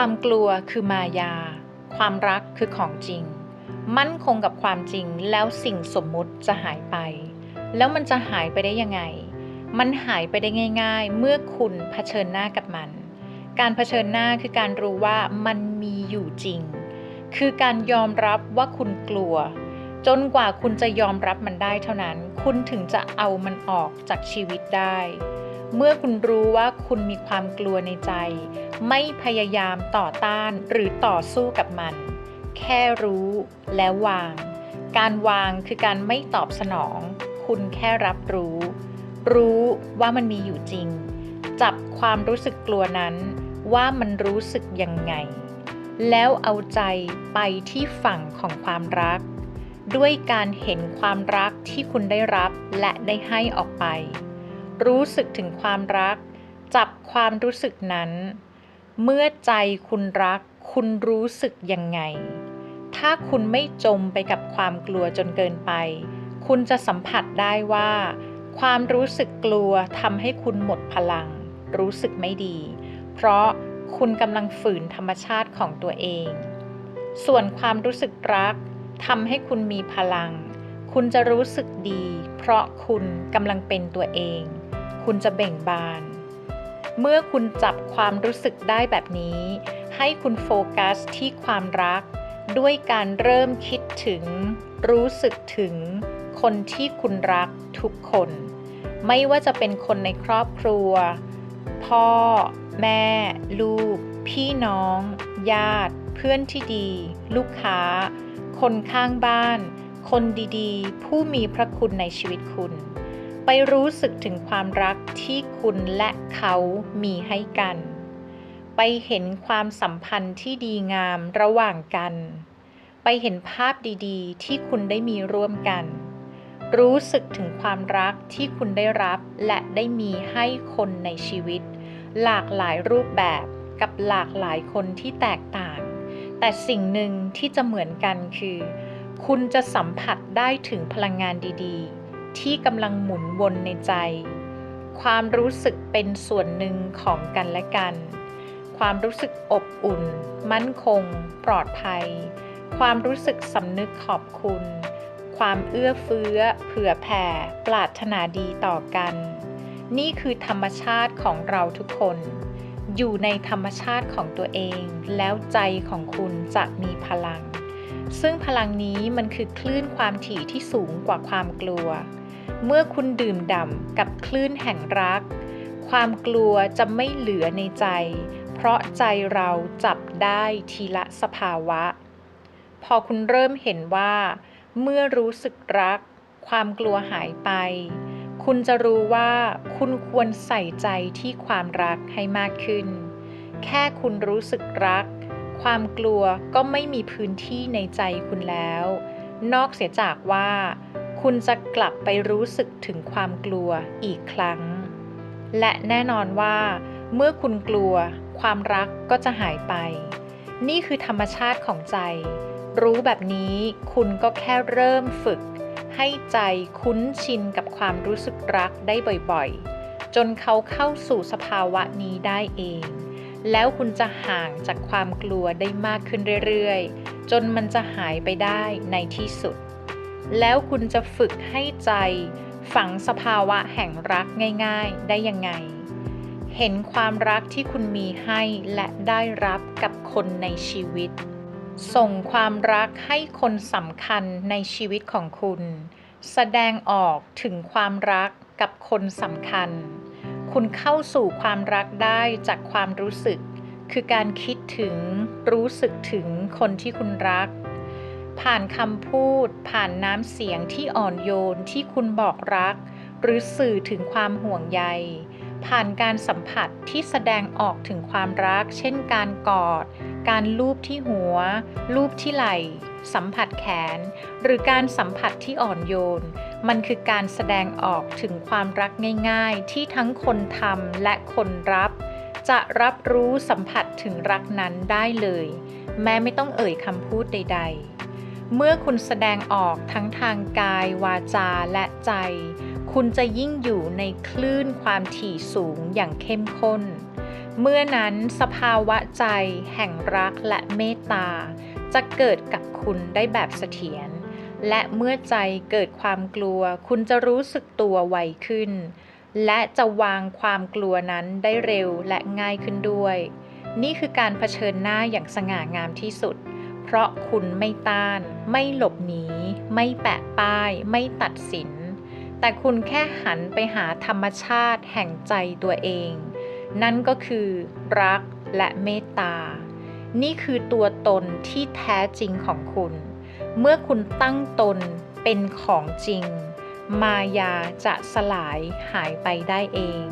ความกลัวคือมายา ความรักคือของจริง มั่นคงกับความจริงแล้วสิ่งสมมุติจะหายไป แล้วมันจะหายไปได้ยังไง มันหายไปได้ง่าย ๆ เมื่อคุณเผชิญหน้ากับมัน การเผชิญหน้าคือการรู้ว่ามันมีอยู่จริง คือการยอมรับว่าคุณกลัว จนกว่าคุณจะยอมรับมันได้เท่านั้น คุณถึงจะเอามันออกจากชีวิตได้ เมื่อคุณรู้ว่าคุณมีความกลัวในใจ ไม่พยายามต่อต้านหรือต่อสู้กับมัน แค่รู้แล้ววาง การวางคือการไม่ตอบสนอง คุณแค่รับรู้ รู้ว่ามันมีอยู่จริง จับความรู้สึกกลัวนั้น ว่ามันรู้สึกยังไง แล้วเอาใจไปที่ฝั่งของความรัก ด้วยการเห็นความรักที่คุณได้รับและได้ให้ออกไป รู้สึกถึงความรัก จับความรู้สึกนั้น เมื่อใจคุณรัก คุณรู้สึกยังไง ถ้าคุณไม่จมไปกับความกลัวจนเกินไป คุณจะสัมผัสได้ว่า ความรู้สึกกลัวทำให้คุณหมดพลัง รู้สึกไม่ดี เพราะคุณกำลังฝืนธรรมชาติของตัวเอง ส่วนความรู้สึกรักทำให้คุณมีพลัง คุณจะรู้สึกดี เพราะคุณกำลังเป็นตัวเอง คุณจะเบ่งบาน เมื่อคุณจับความรู้สึกได้แบบนี้ ให้คุณโฟกัสที่ความรัก ด้วยการเริ่มคิดถึง รู้สึกถึง คนที่คุณรักทุกคน ไม่ว่าจะเป็นคนในครอบครัว พ่อ แม่ ลูก พี่น้อง ญาติ เพื่อนที่ดี ลูกค้า คนข้างบ้าน คนดีๆ ผู้มีพระคุณในชีวิตคุณ ไปรู้สึกถึงความรักที่คุณและเขามีให้กัน ไปเห็นความสัมพันธ์ที่ดีงามระหว่างกัน ไปเห็นภาพดีๆ ที่คุณได้มีร่วมกัน รู้สึกถึงความรักที่คุณได้รับและได้มีให้คนในชีวิต หลากหลายรูปแบบกับหลากหลายคนที่แตกต่าง แต่สิ่งหนึ่งที่จะเหมือนกันคือ คุณจะสัมผัสได้ถึงพลังงานดีๆ ที่กำลังหมุนวนในใจ ความรู้สึกเป็นส่วนหนึ่งของกันและกัน ความรู้สึกอบอุ่น มั่นคง ปลอดภัย ความรู้สึกสำนึกขอบคุณ ความเอื้อเฟื้อ เผื่อแผ่ ปรารถนาดีต่อกัน นี่คือธรรมชาติของเราทุกคน อยู่ในธรรมชาติของตัวเอง แล้วใจของคุณจะมีพลังซึ่งพลังนี้มันคือคลื่นความถี่ที่สูงกว่าความกลัว เมื่อคุณดื่มด่ำกับคลื่นแห่งรัก ความกลัวจะไม่เหลือในใจ เพราะใจเราจับได้ทีละสภาวะ พอคุณเริ่มเห็นว่า เมื่อรู้สึกรัก ความกลัวหายไป คุณจะรู้ว่าคุณควรใส่ใจที่ความรักให้มากขึ้น แค่คุณรู้สึกรัก ความกลัวก็ไม่มีพื้นที่ในใจคุณแล้ว นอกเสียจากว่า คุณจะกลับไปรู้สึกถึงความกลัวอีกครั้ง และแน่นอนว่า เมื่อคุณกลัว ความรักก็จะหายไป นี่คือธรรมชาติของใจ รู้แบบนี้คุณก็แค่เริ่มฝึก ให้ใจคุ้นชินกับความรู้สึกรักได้บ่อยๆ จนเขาเข้าสู่สภาวะนี้ได้เอง แล้วคุณจะห่างจากความกลัวได้มากขึ้นเรื่อยๆ จนมันจะหายไปได้ในที่สุด แล้วคุณจะฝึกให้ใจฝังสภาวะแห่งรักง่ายๆ ได้ยังไง เห็นความรักที่คุณมีให้และได้รับกับคนในชีวิต ส่งความรักให้คนสำคัญในชีวิตของคุณ แสดงออกถึงความรักกับคนสำคัญ คุณเข้าสู่ความรักได้จากความรู้สึก คือการคิดถึงรู้สึกถึงคนที่คุณรัก ผ่านคำพูด ผ่านน้ำเสียงที่อ่อนโยนที่คุณบอกรัก หรือสื่อถึงความห่วงใย ผ่านการสัมผัสที่แสดงออกถึงความรัก เช่นการกอด การลูบที่หัว ลูบที่ไหล่ สัมผัสแขน หรือการสัมผัสที่อ่อนโยน มันคือการแสดงออกถึงความรักง่าย ๆ ที่ทั้งคนทำและคนรับ จะรับรู้สัมผัสถึงรักนั้นได้เลย แม้ไม่ต้องเอ่ยคำพูดใด ๆ เมื่อคุณแสดงออกทั้งทางกาย วาจาและใจ คุณจะยิ่งอยู่ในคลื่นความถี่สูงอย่างเข้มข้น เมื่อนั้นสภาวะใจแห่งรักและเมตตา จะเกิดกับคุณได้แบบเสถียร และเมื่อใจเกิดความกลัว คุณจะรู้สึกตัวไวขึ้น และจะวางความกลัวนั้นได้เร็วและง่ายขึ้นด้วย นี่คือการเผชิญหน้าอย่างสง่างามที่สุด เพราะคุณไม่ต้าน ไม่หลบหนี ไม่แปะป้าย ไม่ตัดสิน แต่คุณแค่หันไปหาธรรมชาติแห่งใจตัวเอง นั่นก็คือรักและเมตตา นี่คือตัวตนที่แท้จริงของคุณ เมื่อคุณตั้งตนเป็นของจริง มายาจะสลายหายไปได้เอง